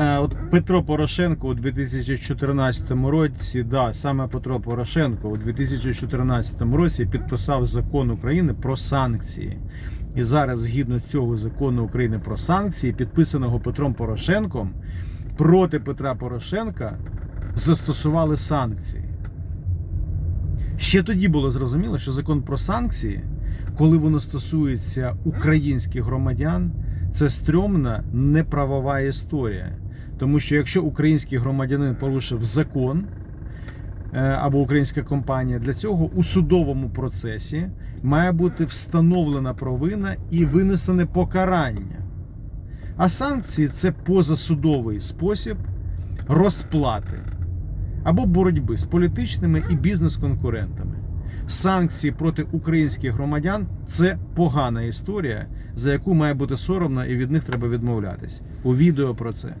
Е, От Петро Порошенко у 2014 році, да, саме Петро Порошенко у 2014 році підписав закон України про санкції. І зараз, згідно цього закону України про санкції, підписаного Петром Порошенком, проти Петра Порошенка застосували санкції. Ще тоді було зрозуміло, що закон про санкції, коли воно стосується українських громадян, це стрьомна неправова історія. Тому що якщо український громадянин порушив закон е, або українська компанія, для цього у судовому процесі має бути встановлена провина і винесене покарання. А санкції це позасудовий спосіб розплати або боротьби з політичними і бізнес-конкурентами. Санкції проти українських громадян це погана історія, за яку має бути соромно і від них треба відмовлятись. У відео про це.